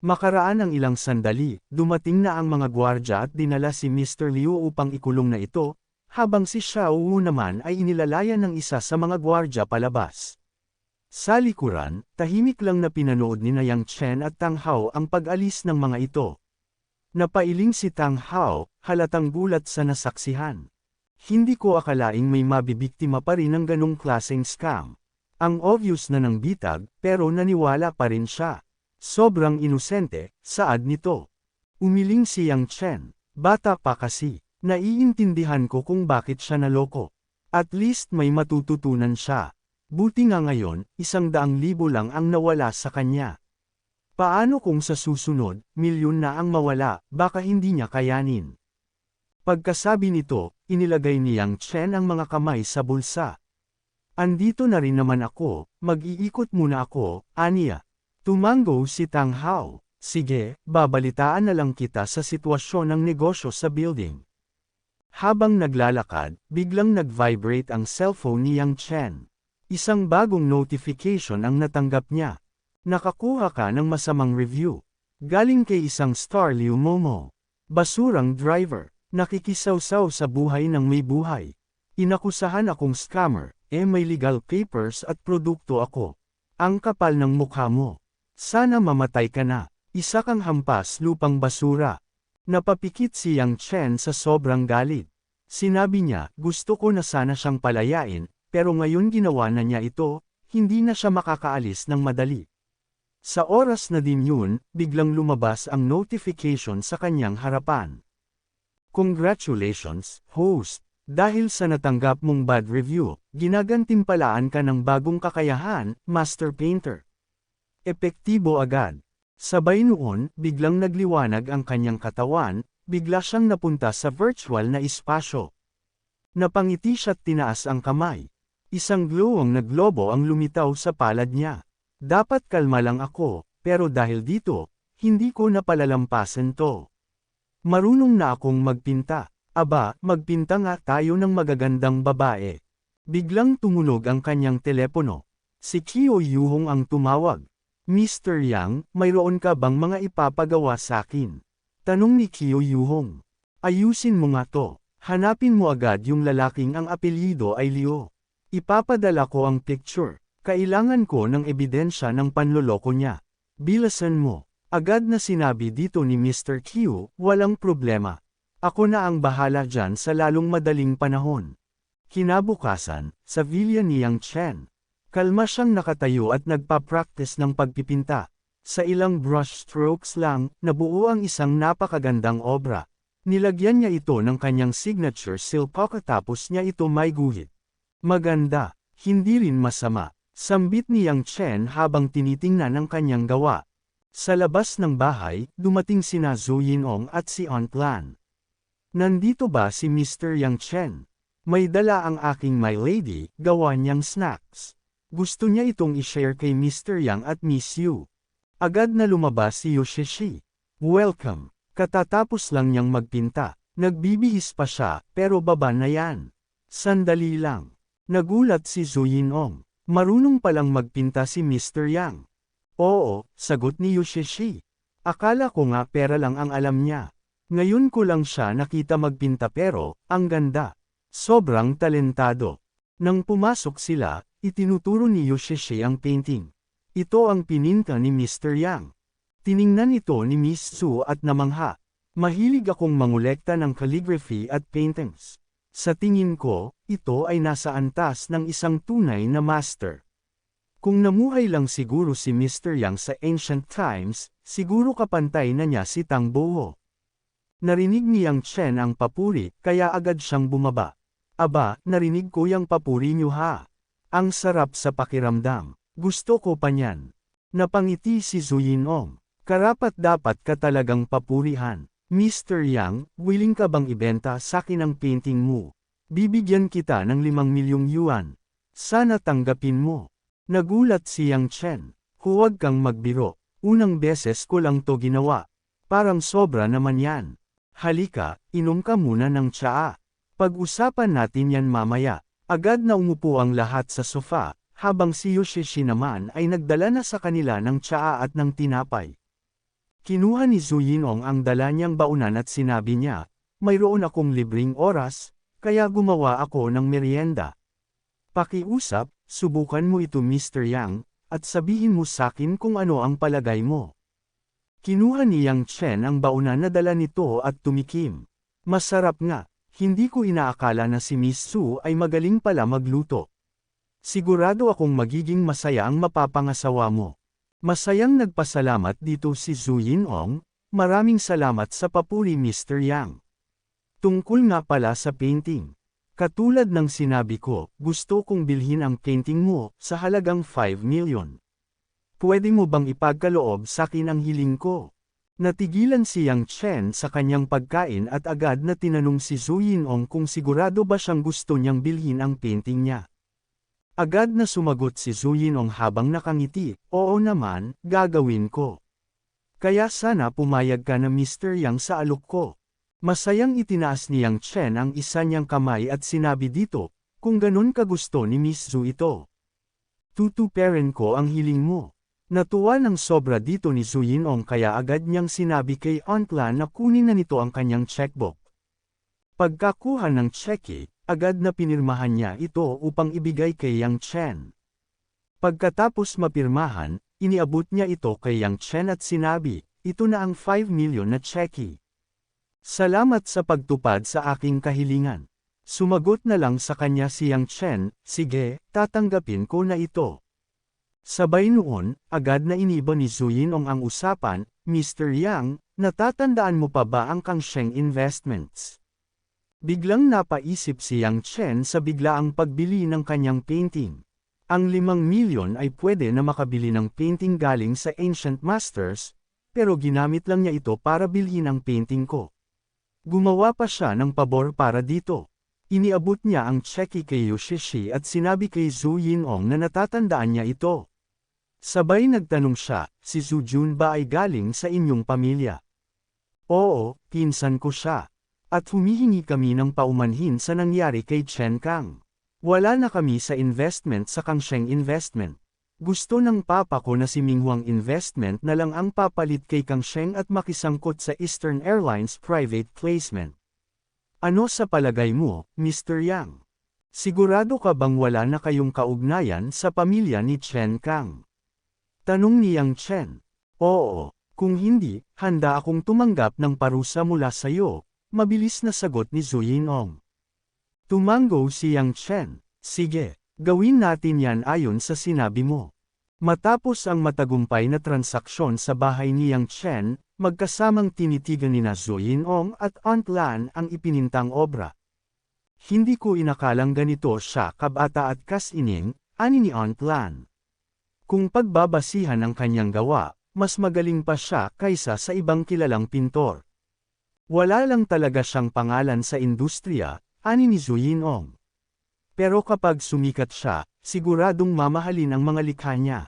Makaraan ang ilang sandali, dumating na ang mga gwardya at dinala si Mr. Liu upang ikulong na ito, habang si Xiao Wu naman ay inilalayan ng isa sa mga gwardya palabas. Sa likuran, tahimik lang na pinanood ni Yang Chen at Tang Hao ang pag-alis ng mga ito. Napailing si Tang Hao, halatang gulat sa nasaksihan. Hindi ko akalaing may mabibiktima pa rin ng ganong klaseng scam. Ang obvious na ng bitag, pero naniwala pa rin siya. Sobrang inosente, saad nito. Umiling si Yang Chen, bata pa kasi, naiintindihan ko kung bakit siya naloko. At least may matututunan siya. Buti nga ngayon, isang daang libo lang ang nawala sa kanya. Paano kung sa susunod, milyon na ang mawala, baka hindi niya kayanin. Pagkasabi nito, inilagay ni Yang Chen ang mga kamay sa bulsa. Andito na rin naman ako, mag-iikot muna ako, aniya. Tumango si Tang Hao. Sige, babalitaan na lang kita sa sitwasyon ng negosyo sa building. Habang naglalakad, biglang nag-vibrate ang cellphone ni Yang Chen. Isang bagong notification ang natanggap niya. Nakakuha ka ng masamang review. Galing kay isang star Liu Momo. Basurang driver. Nakikisawsaw sa buhay ng may buhay. Inakusahan akong scammer, eh may legal papers at produkto ako. Ang kapal ng mukha mo. Sana mamatay ka na. Isa kang hampas lupang basura. Napapikit si Yang Chen sa sobrang galit. Sinabi niya, gusto ko na sana siyang palayain, pero ngayon ginawa na niya ito, hindi na siya makakaalis ng madali. Sa oras na din yun, biglang lumabas ang notification sa kanyang harapan. Congratulations, host! Dahil sa natanggap mong bad review, ginagantimpalaan ka ng bagong kakayahan, Master Painter. Epektibo agad. Sabay noon, biglang nagliwanag ang kanyang katawan, bigla siyang napunta sa virtual na espasyo. Napangiti siya't tinaas ang kamay. Isang glowong na globo ang lumitaw sa palad niya. Dapat kalma lang ako, pero dahil dito, hindi ko napalalampasan to. Marunong na akong magpinta. Aba, magpinta nga tayo ng magagandang babae. Biglang tumunog ang kanyang telepono. Si Kyo Yuhong ang tumawag. Mr. Yang, mayroon ka bang mga ipapagawa sa akin? Tanong ni Kyo Yuhong. Ayusin mo nga to. Hanapin mo agad yung lalaking ang apelyido ay Liu. Ipapadala ko ang picture. Kailangan ko ng ebidensya ng panloloko niya. Bilasan mo. Agad na sinabi dito ni Mr. Q, walang problema. Ako na ang bahala dyan sa lalong madaling panahon. Kinabukasan, sa villa ni Yang Chen. Kalma siyang nakatayo at nagpa-practice ng pagpipinta. Sa ilang brush strokes lang, nabuo ang isang napakagandang obra. Nilagyan niya ito ng kanyang signature seal pagkatapos niya ito may guhit. Maganda, hindi rin masama. Sambit ni Yang Chen habang tinitingnan ang kanyang gawa. Sa labas ng bahay, dumating sina Zhu Yinong at si Aunt Lan. Nandito ba si Mr. Yang Chen? May dala ang aking my lady, gawa niyang snacks. Gusto niya itong i-share kay Mr. Yang at Miss Yu. Agad na lumabas si Yoshishi. Welcome. Katatapos lang niyang magpinta. Nagbibihis pa siya, pero baba na yan. Sandali lang. Nagulat si Zhu Yinong. Marunong palang magpinta si Mr. Yang. Oo, sagot ni Yoshishi. Akala ko nga pera lang ang alam niya. Ngayon ko lang siya nakita magpinta pero, ang ganda. Sobrang talentado. Nang pumasok sila, itinuturo ni Yoshishi ang painting. Ito ang pininta ni Mr. Yang. Tiningnan ito ni Miss Su at namangha. Mahilig akong mangolekta ng calligraphy at paintings. Sa tingin ko, ito ay nasa antas ng isang tunay na master. Kung namuhay lang siguro si Mr. Yang sa ancient times, siguro kapantay na niya si Tang Boho. Narinig ni Yang Chen ang papuri, kaya agad siyang bumaba. Aba, narinig ko yung papuri niyo ha. Ang sarap sa pakiramdam. Gusto ko pa niyan. Napangiti si Zhu Yinong. Karapat dapat ka talagang papurihan. Mr. Yang, willing ka bang ibenta sa akin ang painting mo? Bibigyan kita ng limang milyong yuan. Sana tanggapin mo. Nagulat si Yang Chen. Huwag kang magbiro. Unang beses ko lang to ginawa. Parang sobra naman yan. Halika, inom ka muna ng tsaa. Pag-usapan natin yan mamaya. Agad na umupo ang lahat sa sofa, habang si Yoshishi naman ay nagdala na sa kanila ng tsaa at ng tinapay. Kinuha ni Zhu Yinong ang dala niyang baunan at sinabi niya, mayroon akong libreng oras, kaya gumawa ako ng merienda. Pakiusap, subukan mo ito Mr. Yang, at sabihin mo sakin kung ano ang palagay mo. Kinuha ni Yang Chen ang baunan na dala nito at tumikim. Masarap nga, hindi ko inaakala na si Miss Su ay magaling pala magluto. Sigurado akong magiging masaya ang mapapangasawa mo. Masayang nagpasalamat dito si Zhu Yinong, maraming salamat sa papuri Mr. Yang. Tungkol nga pala sa painting. Katulad ng sinabi ko, gusto kong bilhin ang painting mo sa halagang 5 million. Pwede mo bang ipagkaloob sa akin ang hiling ko? Natigilan si Yang Chen sa kanyang pagkain at agad na tinanong si Zhu Yinong kung sigurado ba siyang gusto niyang bilhin ang painting niya. Agad na sumagot si Zhu Yinong habang nakangiti, oo naman, gagawin ko. Kaya sana pumayag ka na Mr. Yang sa alok ko. Masayang itinaas ni Yang Chen ang isa niyang kamay at sinabi dito, kung ganun ka gusto ni Miss Zhu ito. Tutuperin ko ang hiling mo. Natuwa ng sobra dito ni Zhu Yinong kaya agad niyang sinabi kay Aunt Lan na kunin na nito ang kanyang checkbook. Pagkakuha ng cheque, agad na pinirmahan niya ito upang ibigay kay Yang Chen. Pagkatapos mapirmahan, iniabot niya ito kay Yang Chen at sinabi, ito na ang 5 million na cheque. Salamat sa pagtupad sa aking kahilingan. Sumagot na lang sa kanya si Yang Chen, sige, tatanggapin ko na ito. Sabay noon, agad na iniba ni Zhu Yinong ang usapan, Mr. Yang, natatandaan mo pa ba ang Kangsheng Investments? Biglang napaisip si Yang Chen sa biglaang pagbili ng kanyang painting. Ang limang milyon ay pwede na makabili ng painting galing sa Ancient Masters, pero ginamit lang niya ito para bilhin ang painting ko. Gumawa pa siya ng pabor para dito. Iniabot niya ang cheque kay Yoshishi at sinabi kay Zhu Yinong na natatandaan niya ito. Sabay nagtanong siya, si Zhu Jun ba ay galing sa inyong pamilya? Oo, pinsan ko siya. At humihingi kami ng paumanhin sa nangyari kay Chen Kang. Wala na kami sa investment sa Kangsheng Investment. Gusto ng papa ko na si Minghuang Investment na lang ang papalit kay Kangsheng at makisangkot sa Eastern Airlines private placement. Ano sa palagay mo, Mr. Yang? Sigurado ka bang wala na kayong kaugnayan sa pamilya ni Chen Kang? Tanong ni Yang Chen. Oo, kung hindi, handa akong tumanggap ng parusa mula sa iyo, mabilis na sagot ni Zhu Yinong. Tumango si Yang Chen. Sige, gawin natin yan ayon sa sinabi mo. Matapos ang matagumpay na transaksyon sa bahay ni Yang Chen, magkasamang tinitigan ni na Zhu Yinong at Aunt Lan ang ipinintang obra. Hindi ko inakalang ganito siya kabata at kasining, ani ni Aunt Lan. Kung pagbabasihan ang kanyang gawa, mas magaling pa siya kaysa sa ibang kilalang pintor. Wala lang talaga siyang pangalan sa industriya, ani ni Zhu Yinong. Pero kapag sumikat siya, siguradong mamahalin ang mga likha niya.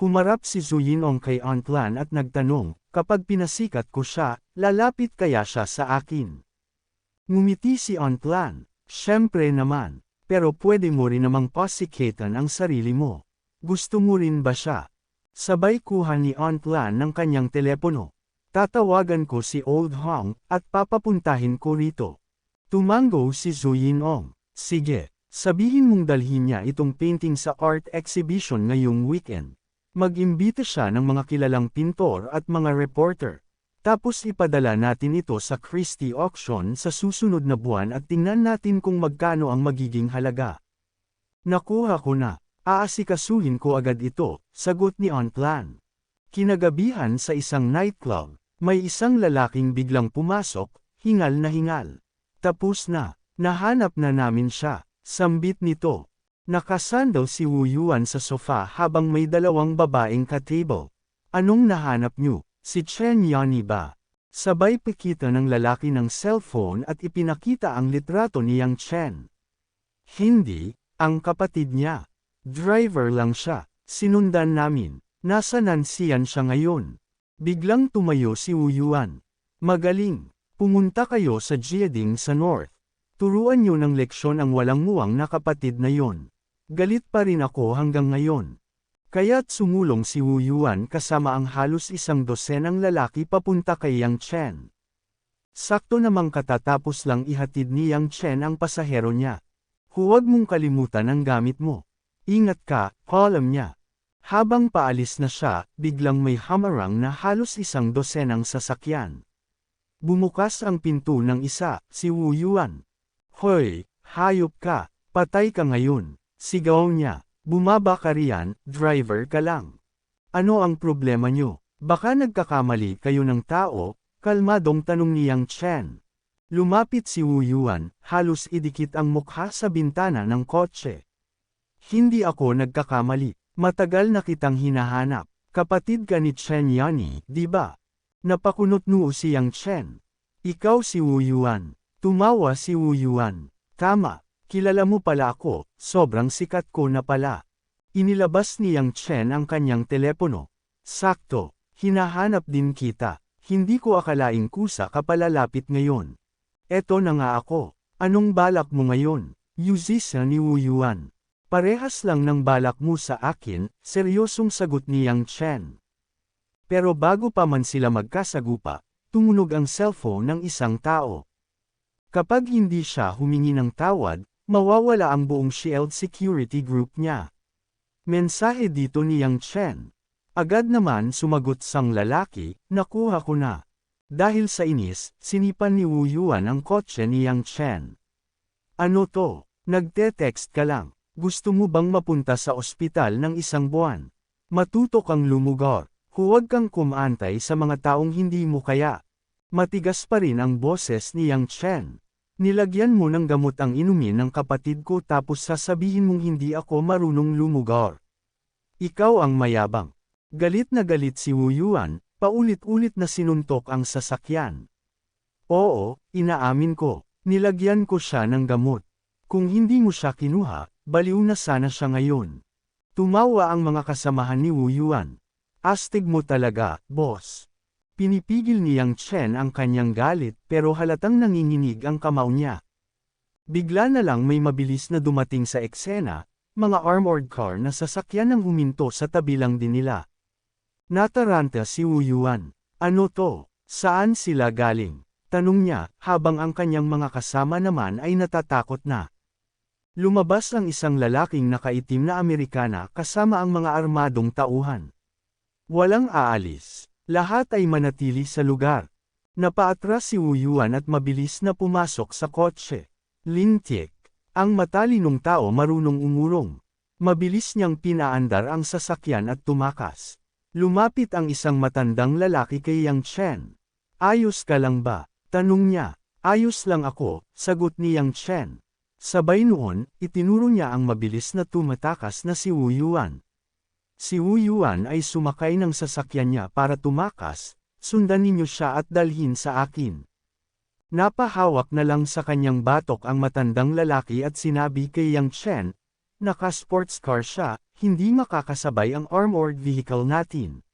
Humarap si Zhu Yinong kay Aunt Lan at nagtanong, kapag pinasikat ko siya, lalapit kaya siya sa akin. Ngumiti si Aunt Lan, syempre naman, pero pwede mo rin namang pasikatan ang sarili mo. Gusto mo rin ba siya? Sabay kuha ni Aunt Lan ng kanyang telepono. Tatawagan ko si Old Hong at papapuntahin ko rito. Tumango si Zhu Yinong. Sige, sabihin mong dalhin niya itong painting sa art exhibition ngayong weekend. Mag-imbita siya ng mga kilalang pintor at mga reporter. Tapos ipadala natin ito sa Christie Auction sa susunod na buwan at tingnan natin kung magkano ang magiging halaga. Nakuha ko na. Aasikasuhin ko agad ito, sagot ni Aunt Lan. Kinagabihan sa isang nightclub, may isang lalaking biglang pumasok, hingal na hingal. Tapos na, nahanap na namin siya, sambit nito. Nakasandal si Wu Yuan sa sofa habang may dalawang babaeng ka-table. Anong nahanap niyo? Si Chen Yani ba? Sabay pikita ng lalaki ng cellphone at ipinakita ang litrato ni Yang Chen. Hindi, ang kapatid niya. Driver lang siya. Sinundan namin. Nasa Nansian siya ngayon. Biglang tumayo si Wu Yuan. Magaling. Pumunta kayo sa Jiading sa North. Turuan niyo ng leksyon ang walang muwang na kapatid na yon. Galit pa rin ako hanggang ngayon. Kaya't sumulong si Wu Yuan kasama ang halos isang dosenang lalaki papunta kay Yang Chen. Sakto namang katatapos lang ihatid ni Yang Chen ang pasahero niya. Huwag mong kalimutan ang gamit mo. Ingat ka, column niya. Habang paalis na siya, biglang may hamarang na halos isang dosenang sasakyan. Bumukas ang pinto ng isa, si Wu Yuan. Hoy, hayop ka, patay ka ngayon. Sigaw niya. Bumaba ka riyan, driver ka lang. Ano ang problema nyo? Baka nagkakamali kayo ng tao, kalmadong tanong ni Yang Chen. Lumapit si Wu Yuan, halos idikit ang mukha sa bintana ng kotse. Hindi ako nagkakamali, matagal na kitang hinahanap. Kapatid ka ni Chen Yani, di ba? Napakunot noo si Yang Chen. Ikaw si Wu Yuan. Tumawa si Wu Yuan. Tama, kilala mo pala ako, sobrang sikat ko na pala. Inilabas ni Yang Chen ang kanyang telepono. Sakto, hinahanap din kita. Hindi ko akalaing kusa ka palalapit ngayon. Eto na nga ako. Anong balak mo ngayon? Yuzisa ni Wu Yuan. Parehas lang ng balak mo sa akin, seryosong sagot ni Yang Chen. Pero bago pa man sila magkasagupa, tumunog ang cellphone ng isang tao. Kapag hindi siya humingi ng tawad, mawawala ang buong Shield Security Group niya. Mensahe dito ni Yang Chen. Agad naman sumagot sang lalaki, nakuha ko na. Dahil sa inis, sinipan ni Wu Yuan ang kotse ni Yang Chen. Ano to? Nagte-text ka lang. Gusto mo bang mapunta sa ospital ng isang buwan? Matuto kang lumugor. Huwag kang kumantay sa mga taong hindi mo kaya. Matigas pa rin ang boses ni Yang Chen. Nilagyan mo ng gamot ang inumin ng kapatid ko tapos sasabihin mong hindi ako marunong lumugor. Ikaw ang mayabang. Galit na galit si Wu Yuan, paulit-ulit na sinuntok ang sasakyan. Oo, inaamin ko, nilagyan ko siya ng gamot. Kung hindi mo siya kinuha, baliw na sana siya ngayon. Tumawa ang mga kasamahan ni Wu Yuan. Astig mo talaga, boss. Pinipigil ni Yang Chen ang kanyang galit pero halatang nanginginig ang kamao niya. Bigla na lang may mabilis na dumating sa eksena, mga armored car na sasakyan ng huminto sa tabi lang din nila. Nataranta si Wu Yuan. Ano to? Saan sila galing? Tanong niya, habang ang kanyang mga kasama naman ay natatakot na. Lumabas ang isang lalaking nakaitim na Amerikana kasama ang mga armadong tauhan. Walang aalis. Lahat ay manatili sa lugar. Napaatras si Wu Yuan at mabilis na pumasok sa kotse. Lintik. Ang matalinong tao marunong umurong. Mabilis niyang pinaandar ang sasakyan at tumakas. Lumapit ang isang matandang lalaki kay Yang Chen. Ayos ka lang ba? Tanong niya. Ayos lang ako, sagot ni Yang Chen. Sabay noon, itinuro niya ang mabilis na tumatakas na si Wu Yuan. Si Wu Yuan ay sumakay ng sasakyan niya para tumakas, sundan ninyo siya at dalhin sa akin. Napahawak na lang sa kanyang batok ang matandang lalaki at sinabi kay Yang Chen, naka-sports car siya, hindi makakasabay ang armored vehicle natin.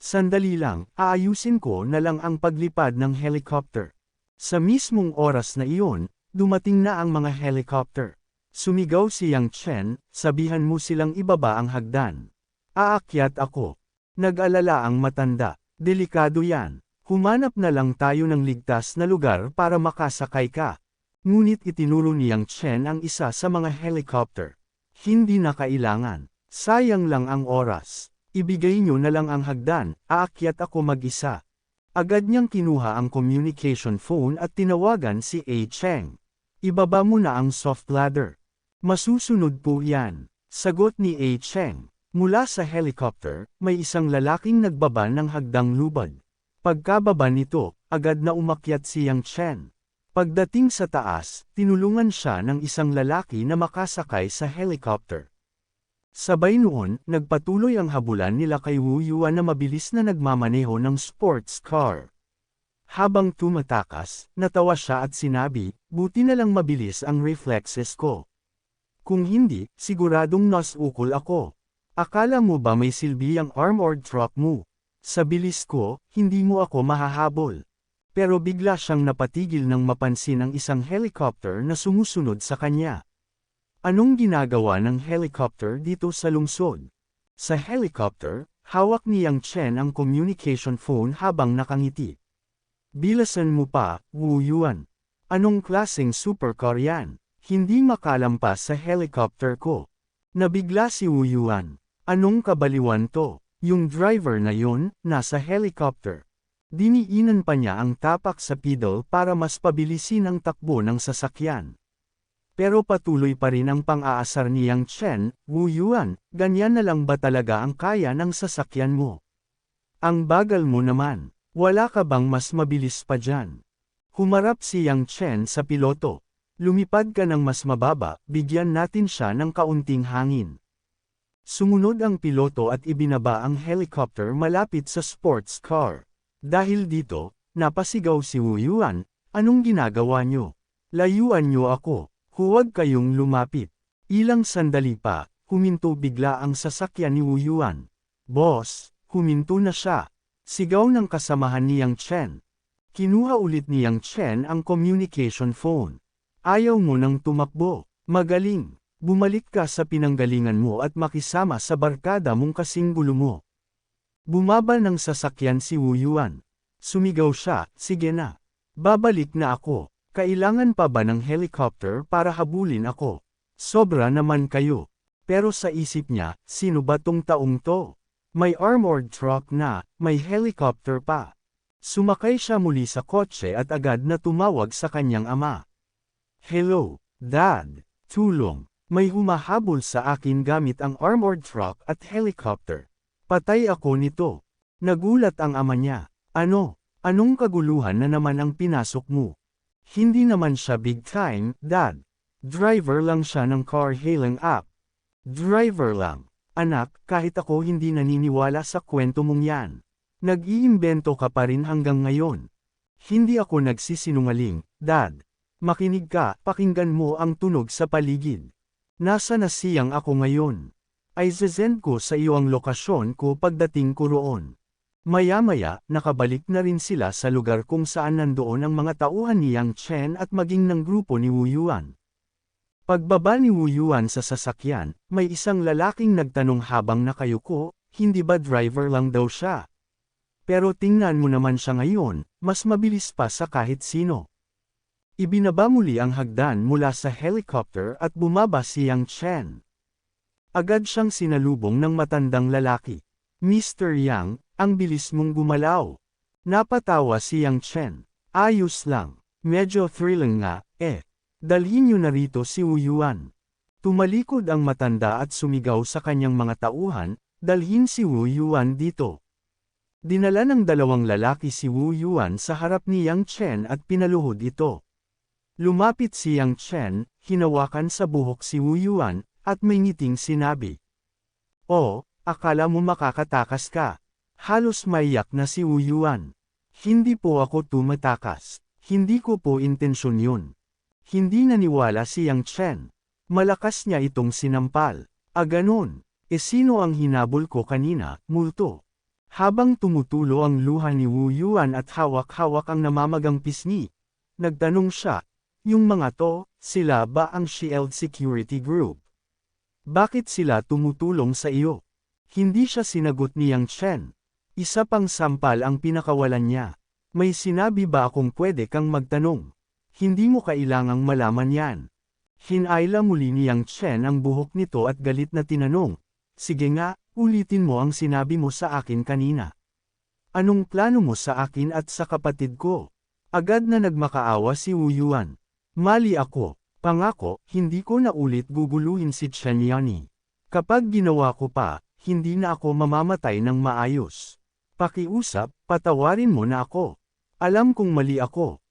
Sandali lang, aayusin ko na lang ang paglipad ng helicopter. Sa mismong oras na iyon, dumating na ang mga helicopter. Sumigaw si Yang Chen, sabihan mo silang ibaba ang hagdan. Aakyat ako. Nag-alala ang matanda, delikado yan. Humanap na lang tayo ng ligtas na lugar para makasakay ka. Ngunit itinuro niyang Chen ang isa sa mga helicopter. Hindi na kailangan. Sayang lang ang oras. Ibigay niyo na lang ang hagdan, aakyat ako mag-isa. Agad niyang kinuha ang communication phone at tinawagan si A. Cheng. Ibaba mo na ang soft ladder. Masusunod po yan. Sagot ni A. Cheng. Mula sa helicopter, may isang lalaking nagbaba ng hagdang lubad. Pagkababa nito, agad na umakyat si Yang Chen. Pagdating sa taas, tinulungan siya ng isang lalaki na makasakay sa helicopter. Sabay noon, nagpatuloy ang habulan nila kay Wu Yuan na mabilis na nagmamaneho ng sports car. Habang tumatakas, natawa siya at sinabi, buti na lang mabilis ang reflexes ko. Kung hindi, siguradong nasukol ako. Akala mo ba may silbi ang armored truck mo? Sa bilis ko, hindi mo ako mahahabol. Pero bigla siyang napatigil nang mapansin ang isang helicopter na sumusunod sa kanya. Anong ginagawa ng helicopter dito sa lungsod? Sa helicopter, hawak ni Yang Chen ang communication phone habang nakangiti. Bilasan mo pa, Wu Yuan. Anong klaseng supercar yan? Hindi makalampas sa helicopter ko. Nabigla si Wu Yuan. Anong kabaliwan to? Yung driver na yun, nasa helicopter. Diniinan pa niya ang tapak sa pedal para mas pabilisin ang takbo ng sasakyan. Pero patuloy pa rin ang pang-aasar ni Yang Chen, Wu Yuan, ganyan na lang ba talaga ang kaya ng sasakyan mo? Ang bagal mo naman, wala ka bang mas mabilis pa dyan? Humarap si Yang Chen sa piloto. Lumipad ka ng mas mababa, bigyan natin siya ng kaunting hangin. Sumunod ang piloto at ibinaba ang helicopter malapit sa sports car. Dahil dito, napasigaw si Wu Yuan, anong ginagawa nyo? Layuan nyo ako, huwag kayong lumapit. Ilang sandali pa, huminto bigla ang sasakyan ni Wu Yuan. Boss, huminto na siya. Sigaw ng kasamahan ni Yang Chen. Kinuha ulit ni Yang Chen ang communication phone. Ayaw mo nang tumakbo. Magaling. Bumalik ka sa pinanggalingan mo at makisama sa barkada mong kasing gulo mo. Bumaba ng sasakyan si Wu Yuan. Sumigaw siya, sige na. Babalik na ako. Kailangan pa ba ng helicopter para habulin ako? Sobra naman kayo. Pero sa isip niya, sino ba tong taong to? May armored truck na, may helicopter pa. Sumakay siya muli sa kotse at agad na tumawag sa kanyang ama. Hello, Dad. Tulong. May humahabol sa akin gamit ang armored truck at helicopter. Patay ako nito. Nagulat ang ama niya. Ano? Anong kaguluhan na naman ang pinasok mo? Hindi naman siya big time, Dad. Driver lang siya ng car hailing app. Driver lang. Anak, kahit ako hindi naniniwala sa kwento mong yan. Nag-iimbento ka pa rin hanggang ngayon. Hindi ako nagsisinungaling, Dad. Makinig ka, pakinggan mo ang tunog sa paligid. Nasa na siyang ako ngayon? Ay zezend ko sa iyo ang lokasyon ko pagdating ko roon. Maya-maya, nakabalik na rin sila sa lugar kung saan nandoon ang mga tauhan ni Yang Chen at maging ng grupo ni Wu Yuan. Pagbaba ni Wu Yuan sa sasakyan, may isang lalaking nagtanong habang nakayuko, hindi ba driver lang daw siya? Pero tingnan mo naman siya ngayon, mas mabilis pa sa kahit sino. Ibinaba muli ang hagdan mula sa helicopter at bumaba si Yang Chen. Agad siyang sinalubong ng matandang lalaki. Mr. Yang, ang bilis mong gumalaw. Napatawa si Yang Chen. Ayos lang. Medyo thrilling nga, eh. Dalhin niyo na rito si Wu Yuan. Tumalikod ang matanda at sumigaw sa kanyang mga tauhan, dalhin si Wu Yuan dito. Dinala ng dalawang lalaki si Wu Yuan sa harap ni Yang Chen at pinaluhod ito. Lumapit si Yang Chen, hinawakan sa buhok si Wu Yuan, at may ngiting sinabi. Oh, akala mo makakatakas ka. Halos maiyak na si Wu Yuan. Hindi po ako tumatakas. Hindi ko po intensyon yun. Hindi naniwala si Yang Chen. Malakas niya itong sinampal. A ganon. E sino ang hinabol ko kanina, multo? Habang tumutulo ang luha ni Wu Yuan at hawak-hawak ang namamagang pisngi, nagtanong siya, yung mga to, sila ba ang Shield Security Group? Bakit sila tumutulong sa iyo? Hindi siya sinagot ni Yang Chen. Isa pang sampal ang pinakawalan niya. May sinabi ba akong pwede kang magtanong? Hindi mo kailangang malaman yan. Hinayla muli ni Yang Chen ang buhok nito at galit na tinanong. Sige nga, ulitin mo ang sinabi mo sa akin kanina. Anong plano mo sa akin at sa kapatid ko? Agad na nagmakaawa si Wu Yuan. Mali ako, pangako, hindi ko na ulit guguluhin si Chen Yani. Kapag ginawa ko pa, hindi na ako mamamatay ng maayos. Pakiusap, patawarin mo na ako. Alam kong mali ako,